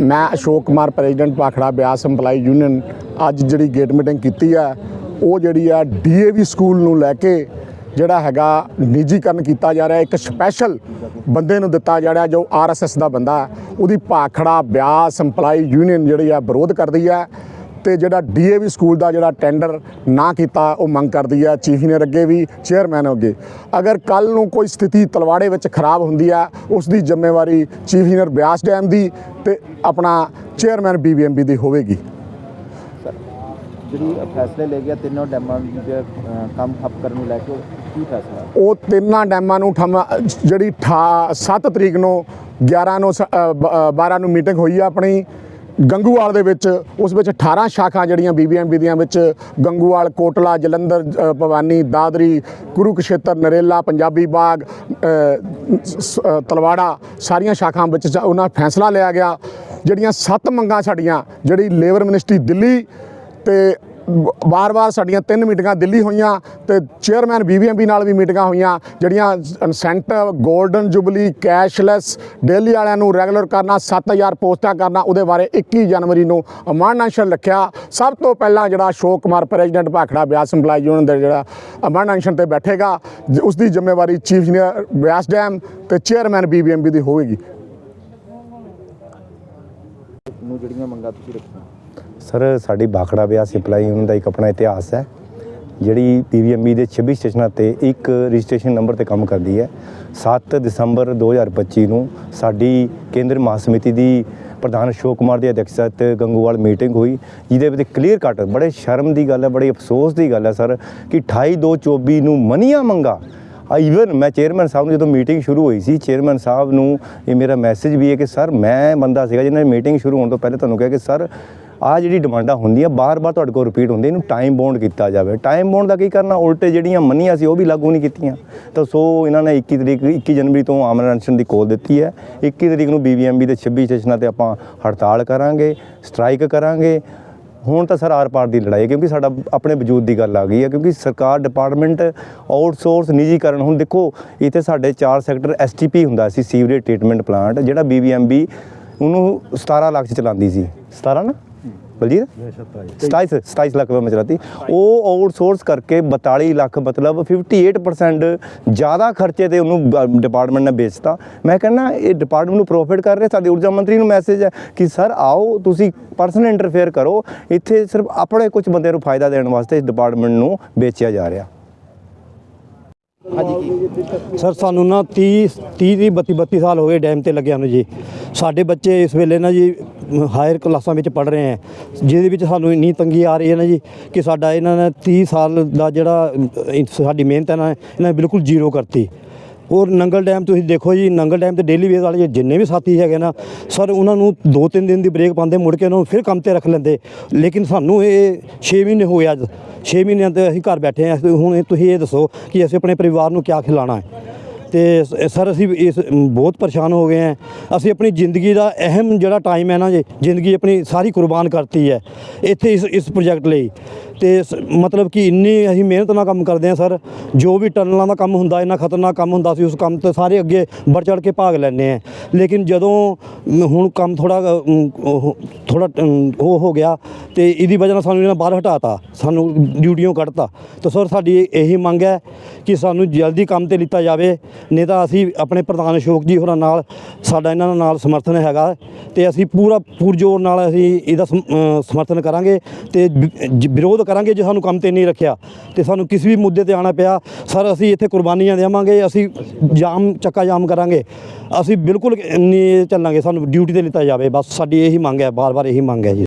ਮੈਂ Ashok Kumar president Bhakra Beas EMPLOYE union ਅੱਜ ਜਿਹੜੀ ਗੇਟ ਮੀਟਿੰਗ ਕੀਤੀ ਹੈ ਉਹ ਜਿਹੜੀ ਆ ਡੀਏਵੀ ਸਕੂਲ ਨੂੰ ਲੈ ਕੇ ਜਿਹੜਾ ਹੈਗਾ ਨਿੱਜੀਕਰਨ ਕੀਤਾ ਜਾ ਰਿਹਾ, ਇੱਕ ਸਪੈਸ਼ਲ ਬੰਦੇ ਨੂੰ ਦਿੱਤਾ ਜਾ ਰਿਹਾ ਜੋ ਆਰਐਸਐਸ ਦਾ ਬੰਦਾ, ਉਹਦੀ ਭਾਖੜਾ ਬਿਆਸ EMPLOYE ਯੂਨੀਅਨ ਜਿਹੜੀ ਆ ਵਿਰੋਧ ਕਰਦੀ ਹੈ ਤੇ ਜਿਹੜਾ ਡੀਏਵੀ ਸਕੂਲ ਦਾ ਜਿਹੜਾ ਟੈਂਡਰ ਨਾ ਕੀਤਾ ਉਹ ਮੰਗ ਕਰਦੀ ਹੈ। ਚੀਫ ਇੰਜੀਨੀਅਰ ਅੱਗੇ ਵੀ ਚੇਅਰਮੈਨ ਅੱਗੇ। ਅਗਰ ਕੱਲ ਨੂੰ ਕੋਈ ਸਥਿਤੀ ਤਲਵਾੜੇ ਵਿੱਚ ਖਰਾਬ ਹੁੰਦੀ ਹੈ ਉਸ ਦੀ ਜ਼ਿੰਮੇਵਾਰੀ ਚੀਫ ਇੰਜੀਨੀਅਰ ਬਿਆਸ ਡੈਮ ਦੀ ਤੇ ਆਪਣਾ ਚੇਅਰਮੈਨ ਬੀਬੀਐਮਬੀ ਦੀ ਹੋਵੇਗੀ। ਜਿਹੜੀ ਫੈਸਲੇ ਲੈ ਗਿਆ ਤਿੰਨੋਂ ਡੈਮਾਂ ਦੇ ਕੰਮ ਠੱਪ ਕਰਨ ਨੂੰ ਲੈ ਕੇ ਕੀ ਫੈਸਲਾ? ਉਹ ਤਿੰਨਾਂ ਡੈਮਾਂ ਨੂੰ ਠਮ ਜਿਹੜੀ 7 ਤਰੀਕ ਨੂੰ 11 ਨੂੰ ਸ- ਅ, ਬ- ਅ, 12 ਨੂੰ ਮੀਟਿੰਗ ਹੋਈ ਆ ਆਪਣੀ ਗੰਗੂਵਾਲ ਦੇ ਵਿੱਚ, ਉਸ ਵਿੱਚ 18 ਸ਼ਾਖਾ ਜਿਹੜੀਆਂ ਬੀਬੀਐਮਬੀ ਦੀਆਂ ਵਿੱਚ, ਗੰਗੂਵਾਲ, ਕੋਟਲਾ, ਜਲੰਧਰ ਭਵਾਨੀ, ਦਾਦਰੀ, ਕੁਰੂਕਸ਼ੇਤਰ, ਨਰੇਲਾ, ਪੰਜਾਬੀ ਬਾਗ ਤਲਵਾੜਾ, ਸਾਰੀਆਂ ਸ਼ਾਖਾਵਾਂ ਵਿੱਚ ਉਹਨਾਂ ਫੈਸਲਾ ਲਿਆ ਗਿਆ। ਜਿਹੜੀਆਂ ਸੱਤ ਮੰਗਾਂ ਸਾਡੀਆਂ, ਜਿਹੜੀ ਲੇਬਰ ਮਿਨਿਸਟਰੀ ਦਿੱਲੀ ਤੇ ਵਾਰ-ਵਾਰ ਸਾਡੀਆਂ ਤਿੰਨ ਮੀਟਿੰਗਾਂ ਦਿੱਲੀ ਹੋਈਆਂ ਤੇ ਚੇਅਰਮੈਨ ਬੀਬੀਐਮਬੀ ਨਾਲ ਵੀ ਮੀਟਿੰਗਾਂ ਹੋਈਆਂ, ਜਿਹੜੀਆਂ incentive golden jubilee, cashless daily ਵਾਲਿਆਂ ਨੂੰ ਰੈਗੂਲਰ ਕਰਨਾ 7000 ਪੋਸਟਾਂ ਕਰਨਾ, ਉਹਦੇ ਬਾਰੇ 21 ਜਨਵਰੀ ਨੂੰ ਅਮਾਨਸ਼ਨ ਰੱਖਿਆ। ਸਭ ਤੋਂ ਪਹਿਲਾਂ ਜਿਹੜਾ Ashok Kumar, president Bhakra Beas employee union ਦਾ ਜਿਹੜਾ ਅਮਾਨਸ਼ਨ ਤੇ ਬੈਠੇਗਾ, ਜ- ਉਸ ਦੀ ਜ਼ਿੰਮੇਵਾਰੀ ਚੀਫ ਇੰਜੀਨੀਅਰ ਬਿਆਸ ਡੈਮ ਤੇ ਚੇਅਰਮੈਨ ਬੀਬੀਐਮਬੀ ਦੀ ਹੋਵੇਗੀ। ਨੂੰ ਜਿਹੜੀਆਂ ਮੰਗਾਂ ਤੁਸੀਂ ਰੱਖੀਆਂ। ਸਰ, ਸਾਡੀ ਬਾਖੜਾ ਵਿਆਹ ਸਿੰਪਲਾਈ ਉਹਨਾਂ ਦਾ ਇੱਕ ਆਪਣਾ ਇਤਿਹਾਸ ਹੈ, ਜਿਹੜੀ ਪੀਵੀਐਮਬੀ ਦੇ 26 ਸਟੇਸ਼ਨਾਂ ਤੇ ਇੱਕ ਰਜਿਸਟ੍ਰੇਸ਼ਨ ਨੰਬਰ ਤੇ ਕੰਮ ਕਰਦੀ ਹੈ। 7 ਦਸੰਬਰ 2025 ਨੂੰ ਸਾਡੀ ਕੇਂਦਰ ਮਹਾਸਮਿਤੀ ਦੀ ਪ੍ਰਧਾਨ ਅਸ਼ੋਕ ਕੁਮਾਰ ਦੀ ਅਧਿਕਸ਼ਤਾ ਤੇ ਗੰਗੂਵਾਲ ਮੀਟਿੰਗ ਹੋਈ, ਜਿਹਦੇ ਵਿੱਚ ਕਲੀਅਰ ਕੱਟ ਬੜੇ ਸ਼ਰਮ ਦੀ ਗੱਲ ਹੈ, ਬੜੇ ਅਫਸੋਸ ਦੀ ਗੱਲ ਹੈ ਸਰ, ਕਿ 28 2 24 ਨੂੰ ਮਨੀਆਂ ਮੰਗਾ। ਈਵਨ ਮੈਂ ਚੇਅਰਮੈਨ ਸਾਹਿਬ ਨੂੰ ਜਦੋਂ ਮੀਟਿੰਗ ਸ਼ੁਰੂ ਹੋਈ ਸੀ ਚੇਅਰਮੈਨ ਸਾਹਿਬ ਨੂੰ ਇਹ ਮੇਰਾ ਮੈਸੇਜ ਵੀ ਹੈ ਕਿ ਸਰ, ਮੈਂ ਬੰਦਾ ਸੀਗਾ ਜਿਹਨੇ ਮੀਟਿੰਗ ਸ਼ੁਰੂ ਹੋਣ ਤੋਂ ਪਹਿਲੇ ਤੁਹਾਨੂੰ ਕਿਹਾ ਕਿ ਸਰ ਆ ਜਿਹੜੀ ਡਿਮਾਂਡਾਂ ਹੁੰਦੀਆਂ, ਬਾਰ-ਬਾਰ ਤੁਹਾਡੇ ਕੋਲ ਰਿਪੀਟ ਹੁੰਦੀ ਇਹਨੂੰ ਟਾਈਮ ਬੌਂਡ ਕੀਤਾ ਜਾਵੇ। ਟਾਈਮ ਬੌਂਡ ਦਾ ਕੀ ਕਰਨਾ? ਉਲਟੇ ਜਿਹੜੀਆਂ ਮੰਨੀਆਂ ਸੀ, ਉਹ ਵੀ ਲਾਗੂ ਨਹੀਂ ਕੀਤੀਆਂ। ਤਾਂ ਸੋ ਇਹਨਾਂ ਨੇ 21 ਤਰੀਕ 21 ਜਨਵਰੀ ਤੋਂ ਆਮਰਨਸ਼ਨ ਦੀ ਕੋਲ ਦਿੱਤੀ ਹੈ। 21 ਤਰੀਕ ਨੂੰ ਬੀਬੀਐਮਬੀ ਦੇ 26 ਸਟੇਸ਼ਨਾਂ ਤੇ ਆਪਾਂ ਹੜਤਾਲ ਕਰਾਂਗੇ ਸਟ੍ਰਾਈਕ ਕਰਾਂਗੇ। ਹੁਣ ਤਾਂ ਸਰ ਆਰ-ਪਾਰ ਦੀ ਲੜਾਈ ਹੈ, ਕਿਉਂਕਿ ਸਾਡਾ ਆਪਣੇ ਵਜੂਦ ਦੀ ਗੱਲ ਆ ਗਈ ਹੈ, ਕਿਉਂਕਿ ਸਰਕਾਰ ਡਿਪਾਰਟਮੈਂਟ ਆਊਟਸੋਰਸ ਨਿੱਜੀਕਰਨ। ਹੁਣ ਦੇਖੋ, ਇੱਥੇ ਸਾਡੇ 4 ਸੈਕਟਰ ਐਸਟੀਪੀ ਹੁੰਦਾ ਸੀ, ਸੀਵਰੇਜ ਟ੍ਰੀਟਮੈਂਟ ਪਲਾਂਟ ਜਿਹੜਾ ਬੀਬੀਐਮਬੀ ਉਹਨੂੰ 17 ਲੱਖ ਚ ਚਲਾਉਂਦੀ ਸੀ। 17 ਨਾ? ਬਲਜੀਤ? 27 27 ਲੱਖ ਰੁਪਏ ਮਚਲਾਤੀ ਉਹ ਆਊਟਸੋਰਸ ਕਰਕੇ 42 ਲੱਖ ਮਤਲਬ 58% ਜ਼ਿਆਦਾ ਖਰਚੇ ਤੇ ਉਹਨੂੰ ਡਿਪਾਰਟਮੈਂਟ ਨੇ ਵੇਚਤਾ। ਮੈਂ ਕਹਿੰਦਾ ਇਹ ਡਿਪਾਰਟਮੈਂਟ ਨੂੰ ਪ੍ਰੋਫਿਟ ਕਰ ਰਿਹਾ ਸਾਡੇ ਊਰਜਾ ਮੰਤਰੀ ਨੂੰ ਮੈਸੇਜ ਹੈ ਕਿ ਸਰ ਆਓ ਤੁਸੀਂ ਪਰਸਨਲ ਇੰਟਰਫੇਅਰ ਕਰੋ। ਇੱਥੇ ਸਿਰਫ ਆਪਣੇ ਕੁਝ ਬੰਦੇ ਨੂੰ ਫਾਇਦਾ ਦੇਣ ਵਾਸਤੇ ਇਸ ਡਿਪਾਰਟਮੈਂਟ ਨੂੰ ਵੇਚਿਆ ਜਾ ਰਿਹਾ। ਹਾਂਜੀ ਸਰ, ਸਾਨੂੰ ਨਾ 30 30 ਦੀ 32 32 ਸਾਲ ਹੋ ਗਏ ਡੈਮ ਤੇ ਲੱਗਿਆ ਨੂੰ ਜੀ। ਸਾਡੇ ਬੱਚੇ ਇਸ ਵੇਲੇ ਨਾ ਜੀ, ਹਾਇਰ ਕਲਾਸਾਂ ਵਿੱਚ ਪੜ ਰਹੇ ਹੈ ਜਿਹਦੇ ਵਿੱਚ ਸਾਨੂੰ ਇੰਨੀ ਤੰਗੀ ਆ ਰਹੀ ਹੈ ਨਾ ਜੀ, ਕਿ ਸਾਡਾ ਇਹਨਾਂ ਨੇ 30 ਸਾਲ ਦਾ ਜਿਹੜਾ ਸਾਡੀ ਮਿਹਨਤ ਹੈ ਨਾ, ਇਹਨਾਂ ਨੇ ਬਿਲਕੁਲ ਜ਼ੀਰੋ ਕਰਤੀ। ਔਰ ਨੰਗਲ ਡੈਮ ਤੁਸੀਂ ਦੇਖੋ ਜੀ, ਨੰਗਲ ਡੈਮ ਤੇ ਡੇਲੀ ਵੇਸ ਵਾਲੇ ਜਿੰਨੇ ਵੀ ਸਾਥੀ ਹੈਗੇ ਨਾ, ਸਰ, ਉਹਨਾਂ ਨੂੰ 2-3 ਦਿਨ ਦੀ ਬ੍ਰੇਕ ਪਾਉਂਦੇ, ਮੁੜ ਕੇ ਉਹਨਾਂ ਨੂੰ ਫਿਰ ਕੰਮ ਤੇ ਰੱਖ ਲੈਂਦੇ। ਲੇਕਿਨ ਸਾਨੂੰ ਇਹ 6 ਮਹੀਨੇ ਹੋ ਗਏ ਅੱਜ। 6 ਮਹੀਨਿਆਂ ਤੇ ਅਸੀਂ ਘਰ ਬੈਠੇ ਹਾਂ। ਹੁਣ ਇਹ ਤੁਸੀਂ ਇਹ ਦੱਸੋ ਕਿ ਅਸੀਂ ਆਪਣੇ ਪਰਿਵਾਰ ਨੂੰ ਕੀ ਖਿਲਾਣਾ ਹੈ। ਤੇ ਸਰ ਅਸੀਂ ਇਸ ਬਹੁਤ ਪਰੇਸ਼ਾਨ ਹੋ ਗਏ ਹਾਂ। ਅਸੀਂ ਆਪਣੀ ਜ਼ਿੰਦਗੀ ਦਾ ਅਹਿਮ ਜਿਹੜਾ ਟਾਈਮ ਹੈ ਨਾ ਜੀ, ਜ਼ਿੰਦਗੀ ਆਪਣੀ ਸਾਰੀ ਕੁਰਬਾਨ ਕਰਤੀ ਹੈ। ਇੱਥੇ ਇਸ ਇਸ ਪ੍ਰੋਜੈਕਟ ਲਈ। ਤੇ ਸ- ਮਤਲਬ ਕਿ ਇੰਨੀ ਅਸੀਂ ਮਿਹਨਤ ਨਾਲ ਕੰਮ ਕਰਦੇ ਹਾਂ ਸਰ। ਜੋ ਵੀ ਟਨਲਾਂ ਦਾ ਕੰਮ ਹੁੰਦਾ ਇੰਨਾ ਖਤਰਨਾਕ ਕੰਮ ਹੁੰਦਾ ਸੀ ਉਸ ਕੰਮ ਤੇ ਸਾਰੇ ਅੱਗੇ ਵੱਧ ਚੜ ਕੇ ਭਾਗ ਲੈਂਦੇ ਆ ਲੇਕਿਨ ਜਦੋਂ ਮ, ਹੁਣ ਕੰਮ ਥੋੜਾ ਥੋੜਾ ਉਹ ਹੋ ਗਿਆ ਤੇ ਇਹਦੀ ਵਜ੍ਹਾ ਨਾਲ ਸਾਨੂੰ ਇਹਨਾਂ ਬਾਹਰ ਹਟਾਤਾ ਸਾਨੂੰ ਡਿਊਟੀਆਂ ਕੱਢਤਾ। ਤਾਂ ਸਰ ਸਾਡੀ ਇਹੀ ਮੰਗ ਹੈ ਕਿ ਸਾਨੂੰ ਜਲਦੀ ਕੰਮ ਤੇ ਲਿੱਤਾ ਜਾਵੇ ਨਹੀਂ ਤਾਂ ਅਸੀਂ ਆਪਣੇ ਪ੍ਰਧਾਨ ਅਸ਼ੋਕ ਜੀ ਹੋਰਾਂ ਨਾਲ ਸਾਡਾ ਇਹਨਾਂ ਨਾਲ ਸਮਰਥਨ ਹੈਗਾ ਤੇ ਅਸੀਂ ਪੂਰਾ ਪੁਰਜੋਰ ਨਾਲ ਅਸੀਂ ਇਹਦਾ ਸਮ- ਅ, ਸਮਰਥਨ ਕਰਾਂਗੇ ਤੇ ਵਿ- ਜ- ਵਿਰੋਧ ਕਰਾਂਗੇ ਜੇ ਸਾਨੂੰ ਕੰਮ ਤੇ ਨਹੀਂ ਰੱਖਿਆ। ਤੇ ਸਾਨੂੰ ਕਿਸੇ ਵੀ ਮੁੱਦੇ ਤੇ ਆਣਾ ਪਿਆ, ਸਰ ਅਸੀਂ ਇੱਥੇ ਕੁਰਬਾਨੀਆਂ ਦੇਵਾਂਗੇ, ਅਸੀਂ ਜਾਮ, ਚੱਕਾ ਜਾਮ ਕਰਾਂਗੇ। ਅਸੀਂ ਬਿਲਕੁਲ ਨਹੀਂ ਚੱਲਾਂਗੇ, ਸਾਨੂੰ ਡਿਊਟੀ ਤੇ ਲਿੱਤਾ ਜਾਵੇ, ਬਸ ਸਾਡੀ ਇਹੀ ਮੰਗ ਹੈ, ਬਾਰ-ਬਾਰ ਇਹੀ ਮੰਗ ਹੈ ਜੀ।